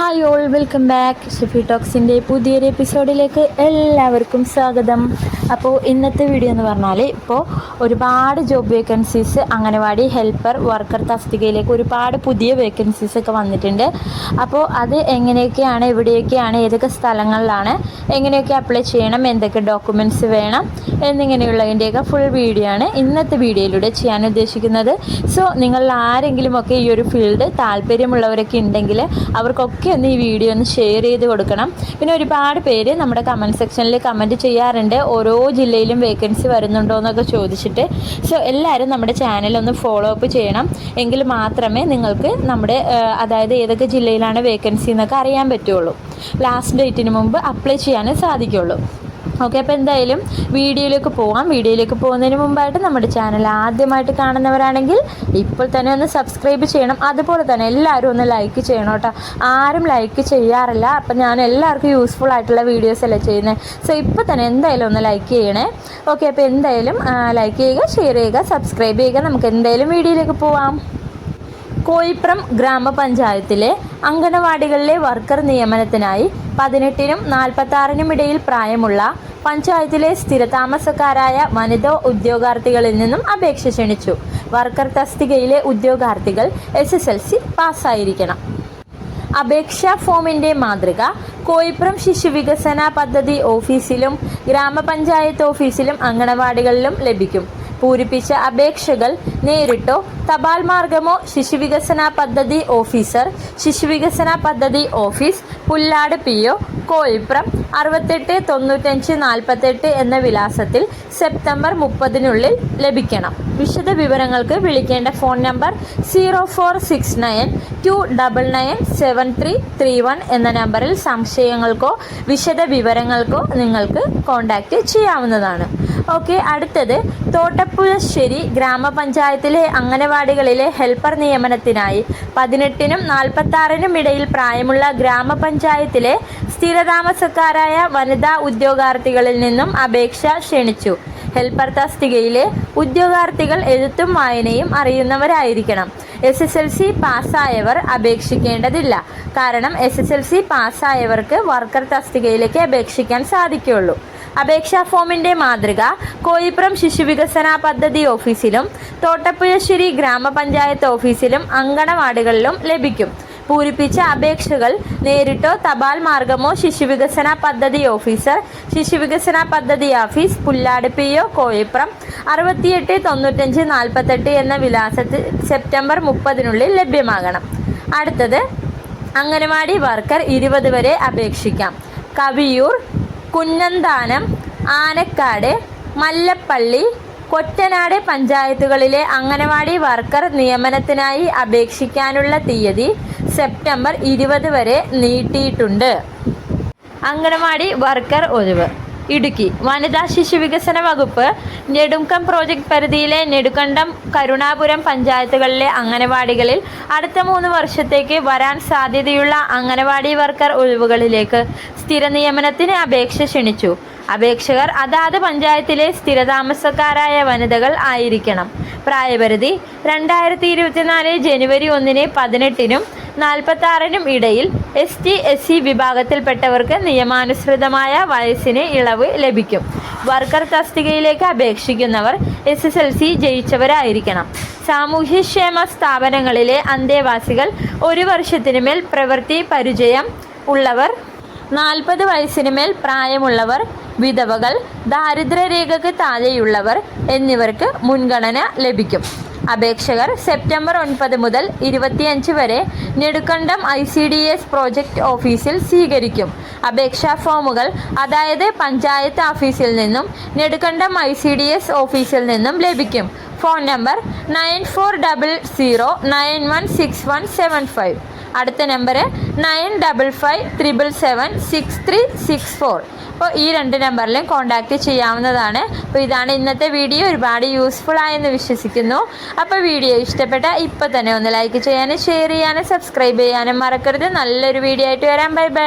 Hi all welcome back ഷെഫി ടോക്സിന്റെ പുതിയൊരു എപ്പിസോഡിലേക്ക് എല്ലാവർക്കും സ്വാഗതം. അപ്പോൾ ഇന്നത്തെ വീഡിയോ എന്ന് പറഞ്ഞാൽ ഇപ്പോൾ ഒരുപാട് job vacancies anganwadi helper worker തസ്തികയിലേക്ക് ഒരുപാട് പുതിയ വേക്കൻസീസ് ഒക്കെ വന്നിട്ടുണ്ട്. അപ്പോൾ അത് എങ്ങനെയൊക്കെയാണ് എവിടെയൊക്കെയാണ് ഏതൊക്കെ സ്ഥലങ്ങളിലാണ് എങ്ങനെയൊക്കെ അപ്ലൈ ചെയ്യണം എന്തൊക്കെ ഡോക്യുമെന്റ്സ് വേണം എന്നിങ്ങനെയുള്ളതിന്റെയൊക്കെ ഫുൾ വീഡിയോ ആണ് ഇന്നത്തെ വീഡിയോയിലൂടെ ചെയ്യാൻ ഉദ്ദേശിക്കുന്നത്. സോ നിങ്ങൾ ആരെങ്കിലുമൊക്കെ ഈ ഒരു ഫീൽഡ് താല്പര്യമുള്ളവരൊക്കെ ഉണ്ടെങ്കിൽ അവർക്കൊക്കെ ഒന്ന് ഈ വീഡിയോ ഒന്ന് ഷെയർ ചെയ്ത് കൊടുക്കണം. പിന്നെ ഒരുപാട് പേര് നമ്മുടെ കമന്റ് സെക്ഷനിൽ കമന്റ് ചെയ്യാറുണ്ട്. ഓരോ ജില്ലയിലും വേക്കൻസി വരുന്നുണ്ടോ എന്നൊക്കെ ചോദിച്ചിട്ട്. സോ എല്ലാവരും നമ്മുടെ ചാനൽ ഒന്ന് ഫോളോ അപ്പ് ചെയ്യണം. എങ്കിൽ മാത്രമേ നിങ്ങൾക്ക് നമ്മുടെ അതായത് ഏതൊക്കെ ജില്ലയിലാണ് വേക്കൻസി എന്നൊക്കെ അറിയാൻ പറ്റുള്ളൂ. ലാസ്റ്റ് ഡേറ്റിന് മുമ്പ് അപ്ലൈ ചെയ്യാനും സാധിക്കുള്ളൂ. ഓക്കെ അപ്പോൾ എന്തായാലും വീഡിയോയിലേക്ക് പോവാം. വീഡിയോയിലേക്ക് പോകുന്നതിന് മുമ്പായിട്ട് നമ്മുടെ ചാനൽ ആദ്യമായിട്ട് കാണുന്നവരാണെങ്കിൽ ഇപ്പോൾ തന്നെ ഒന്ന് സബ്സ്ക്രൈബ് ചെയ്യണം. അതുപോലെ തന്നെ എല്ലാവരും ഒന്ന് ലൈക്ക് ചെയ്യണം കേട്ടോ. ആരും ലൈക്ക് ചെയ്യാറില്ല. അപ്പം ഞാൻ എല്ലാവർക്കും യൂസ്ഫുൾ ആയിട്ടുള്ള വീഡിയോസ് അല്ലേ ചെയ്യുന്നത് സോ ഇപ്പോൾ തന്നെ എന്തായാലും ഒന്ന് ലൈക്ക് ചെയ്യണേ. ഓക്കെ അപ്പോൾ എന്തായാലും ലൈക്ക് ചെയ്യുക ഷെയർ ചെയ്യുക സബ്സ്ക്രൈബ് ചെയ്യുക. നമുക്ക് എന്തായാലും വീഡിയോയിലേക്ക് പോവാം. കോയിപ്രം ഗ്രാമപഞ്ചായത്തിലെ അംഗനവാടികളിലെ വർക്കർ നിയമനത്തിനായി പതിനെട്ടിനും നാൽപ്പത്തി ഇടയിൽ പ്രായമുള്ള പഞ്ചായത്തിലെ സ്ഥിരതാമസക്കാരായ വനിതാ ഉദ്യോഗാർത്ഥികളിൽ നിന്നും അപേക്ഷ ക്ഷണിച്ചു. വർക്കർ തസ്തികയിലെ ഉദ്യോഗാർത്ഥികൾ എസ് എസ് എൽ സി പാസ്സായിരിക്കണം. അപേക്ഷാ ഫോമിന്റെ മാതൃക കോയിപ്രം ശിശുവികസന പദ്ധതി ഓഫീസിലും ഗ്രാമപഞ്ചായത്ത് ഓഫീസിലും അങ്കണവാടികളിലും ലഭിക്കും. പൂരിപ്പിച്ച അപേക്ഷകൾ നേരിട്ടോ? തപാൽ മാർഗമോ? ശിശുവികസന പദ്ധതി ഓഫീസർ ശിശുവികസന പദ്ധതി office Pullad P O Koipram അറുപത്തെട്ട് തൊണ്ണൂറ്റഞ്ച് നാൽപ്പത്തെട്ട് എന്ന വിലാസത്തിൽ സെപ്റ്റംബർ മുപ്പതിനുള്ളിൽ ലഭിക്കണം. വിശദ വിവരങ്ങൾക്ക് വിളിക്കേണ്ട phone number zero four six nine two double nine seven three three one എന്ന നമ്പറിൽ സംശയങ്ങൾക്കോ വിശദ വിവരങ്ങൾക്കോ നിങ്ങൾക്ക് കോൺടാക്റ്റ് ചെയ്യാവുന്നതാണ്. ഓക്കെ അടുത്തത്. തോട്ടപ്പുഴശ്ശേരി ഗ്രാമപഞ്ചായത്തിലെ അംഗനവാടികളിലെ ഹെൽപ്പർ നിയമനത്തിനായി പതിനെട്ടിനും നാൽപ്പത്തി ആറിനും ഇടയിൽ പ്രായമുള്ള ഗ്രാമപഞ്ചായത്തിലെ സ്ഥിരതാമസക്കാരായ വനിതാ ഉദ്യോഗാർത്ഥികളിൽ നിന്നും അപേക്ഷ ക്ഷണിച്ചു. ഹെൽപ്പർ തസ്തികയിലെ ഉദ്യോഗാർത്ഥികൾ എഴുത്തും വായനയും അറിയുന്നവരായിരിക്കണം. എസ് എസ് എൽ സി പാസ്സായവർ അപേക്ഷിക്കേണ്ടതില്ല. കാരണം എസ് എസ് എൽ സി പാസ്സായവർക്ക് വർക്കർ തസ്തികയിലേക്ക് അപേക്ഷിക്കാൻ സാധിക്കുകയുള്ളൂ അപേക്ഷാ ഫോമിന്റെ മാതൃക കോയിപ്പുറം ശിശുവികസന പദ്ധതി ഓഫീസിലും തോട്ടപ്പുഴശ്ശേരി ഗ്രാമപഞ്ചായത്ത് ഓഫീസിലും അങ്കണവാടികളിലും ലഭിക്കും. പൂരിപ്പിച്ച അപേക്ഷകൾ നേരിട്ടോ തപാൽ മാർഗമോ ശിശുവികസന പദ്ധതി ഓഫീസർ ശിശുവികസന പദ്ധതി office Pullad P O Koippuram അറുപത്തിയെട്ട് തൊണ്ണൂറ്റഞ്ച് നാൽപ്പത്തെട്ട് എന്ന വിലാസത്തിൽ സെപ്റ്റംബർ മുപ്പതിനുള്ളിൽ ലഭ്യമാകണം. അടുത്തത് അംഗനവാടി വർക്കർ ഇരുപത് വരെ അപേക്ഷിക്കാം. കവിയൂർ കുന്നന്താനം ആനക്കാട് മല്ലപ്പള്ളി കൊറ്റനാട് പഞ്ചായത്തുകളിലെ അംഗനവാടി വർക്കർ നിയമനത്തിനായി അപേക്ഷിക്കാനുള്ള തീയതി സെപ്റ്റംബർ ഇരുപത് വരെ നീട്ടിയിട്ടുണ്ട്. അംഗനവാടി വർക്കർ ഒഴിവ്. ഇടുക്കി. വനിതാ ശിശു വികസന വകുപ്പ് നെടുങ്കം പ്രോജക്ട് പരിധിയിലെ നെടുക്കണ്ടം കരുണാപുരം പഞ്ചായത്തുകളിലെ അംഗനവാടികളിൽ അടുത്ത മൂന്ന് വർഷത്തേക്ക് വരാൻ സാധ്യതയുള്ള അംഗനവാടി വർക്കർ ഒഴിവുകളിലേക്ക് സ്ഥിര നിയമനത്തിന് അപേക്ഷ ക്ഷണിച്ചു. അപേക്ഷകർ അതാത് പഞ്ചായത്തിലെ സ്ഥിരതാമസക്കാരായ വനിതകൾ ആയിരിക്കണം. പ്രായപരിധി രണ്ടായിരത്തി ഇരുപത്തിനാല് ജനുവരി ഒന്നിന് പതിനെട്ടിനും നാൽപ്പത്തി ആറിനും ഇടയിൽ എസ് ടി എസ് സി വിഭാഗത്തിൽപ്പെട്ടവർക്ക് നിയമാനുസൃതമായ വയസ്സിന് ഇളവ് ലഭിക്കും. വർക്കർ തസ്തികയിലേക്ക് അപേക്ഷിക്കുന്നവർ എസ് എസ് എൽ സി ജയിച്ചവരായിരിക്കണം. സാമൂഹ്യക്ഷേമ സ്ഥാപനങ്ങളിലെ അന്തേവാസികൾ ഒരു വർഷത്തിനു മേൽ പ്രവൃത്തി പരിചയം ഉള്ളവർ നാൽപ്പത് വയസ്സിന് മേൽ പ്രായമുള്ളവർ വിധവകൾ ദാരിദ്ര്യരേഖയ്ക്ക് താഴെയുള്ളവർ എന്നിവർക്ക് മുൻഗണന ലഭിക്കും. അപേക്ഷകർ സെപ്റ്റംബർ ഒൻപത് മുതൽ ഇരുപത്തിയഞ്ച് വരെ Nedumkandam I C D S project ഓഫീസിൽ സ്വീകരിക്കും. അപേക്ഷാ ഫോമുകൾ അതായത് പഞ്ചായത്ത് ഓഫീസിൽ നിന്നും Nedumkandam I C D S ഓഫീസിൽ നിന്നും ലഭിക്കും. Phone number nine four double zero nine one six one seven five. അടുത്ത number nine double five triple seven six three six four അപ്പോൾ ഈ രണ്ട് നമ്പറിലും കോൺടാക്റ്റ് ചെയ്യാവുന്നതാണ്. അപ്പോൾ ഇതാണ് ഇന്നത്തെ വീഡിയോ ഒരുപാട് യൂസ്ഫുൾ ആയെന്ന് വിശ്വസിക്കുന്നു. അപ്പോൾ വീഡിയോ ഇഷ്ടപ്പെട്ട ഇപ്പോൾ തന്നെ ഒന്ന് ലൈക്ക് ചെയ്യാനും ഷെയർ ചെയ്യാനും സബ്സ്ക്രൈബ് ചെയ്യാനും മറക്കരുത്. നല്ലൊരു വീഡിയോ ആയിട്ട് വരാം. Bye bye